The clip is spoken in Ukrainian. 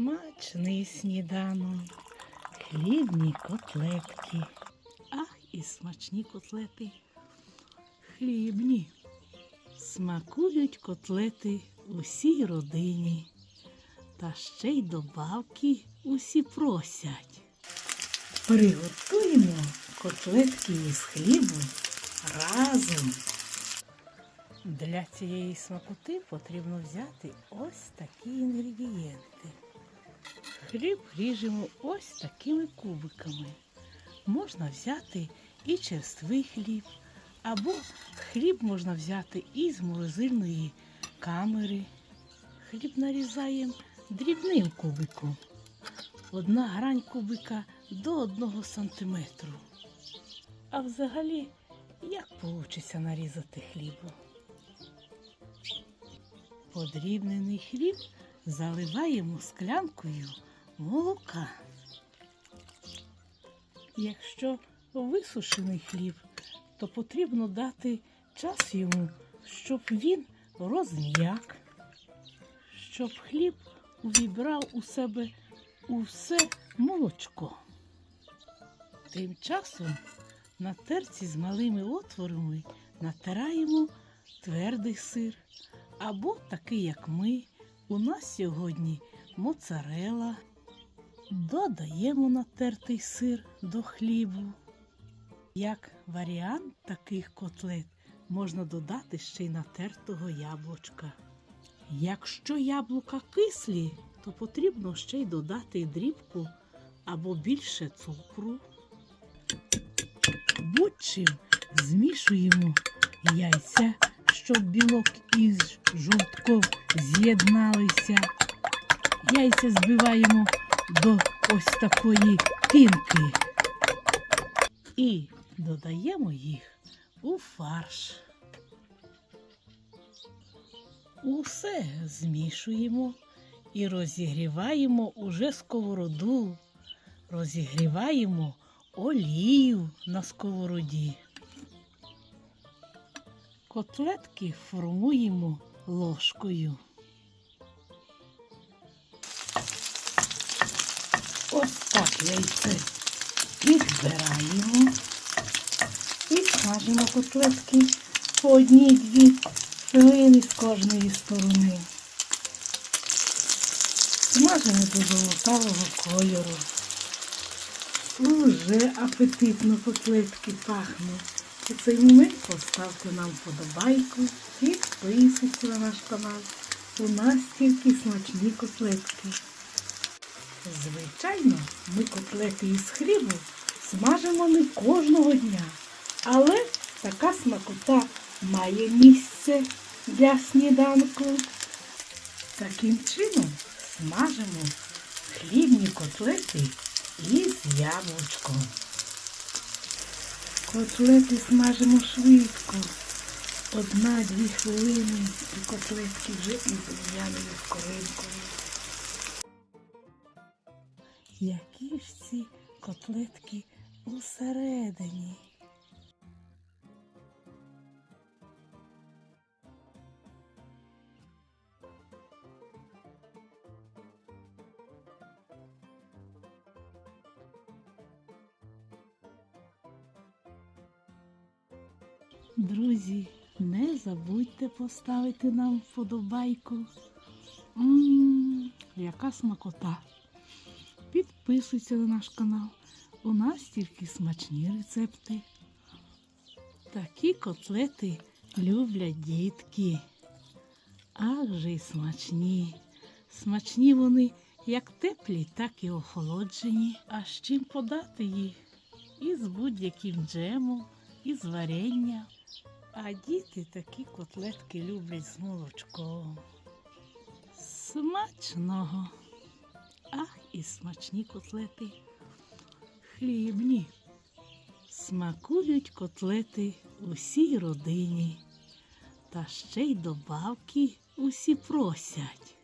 Смачний сніданок, хлібні котлетки. Ах, і смачні котлети. Хлібні. Смакують котлети усій родині. Та ще й добавки усі просять. Приготуємо котлетки із хлібу разом. Для цієї смакоти потрібно взяти ось такі інгредієнти. Хліб ріжемо ось такими кубиками. Можна взяти і черствий хліб, або хліб можна взяти із морозильної камери. Хліб нарізаємо дрібним кубиком. Одна грань кубика до одного сантиметру. А взагалі, як вийде нарізати хлібу? Подрібнений хліб заливаємо склянкою молока. Якщо висушений хліб, то потрібно дати час йому, щоб він розм'як, щоб хліб увібрав у себе усе молочко. Тим часом на терці з малими отворами натираємо твердий сир або такий, як ми. У нас сьогодні моцарела. Додаємо натертий сир до хлібу. Як варіант таких котлет можна додати ще й натертого яблучка. Якщо яблука кислі, то потрібно ще й додати дрібку або більше цукру. Будь-чим змішуємо яйця, щоб білок із жовтком з'єдналися. Яйця збиваємо до ось такої пінки. І додаємо їх у фарш. Усе змішуємо і розігріваємо уже сковороду. Розігріваємо олію на сковороді. Котлетки формуємо ложкою. Ось так яйце підбираємо і смажимо котлетки по одній-дві хвилини з кожної сторони. Смажимо до золотавого кольору. Уже апетитно котлетки пахнуть. У цей момент поставте нам вподобайку, підписуйтесь на наш канал. У нас тільки смачні котлетки. Звичайно, ми котлети із хлібу смажимо не кожного дня, але така смакота має місце для сніданку. Таким чином смажимо хлібні котлети із яблучком. Котлети смажимо швидко. Одна-дві хвилини і котлетки вже із рум'яною скоринкою. Які ж ці котлетки усередині? Друзі, не забудьте поставити нам вподобайку. Ммм, яка смакота! Підписуйся на наш канал. У нас тільки смачні рецепти. Такі котлети люблять дітки. Ах же й смачні. Смачні вони як теплі, так і охолоджені. А з чим подати їх? Із будь-яким джемом, із варення. А діти такі котлетки люблять з молочком. Смачного! Ах, і смачні котлети. Хлібні. Смакують котлети усій родині. Та ще й добавки усі просять.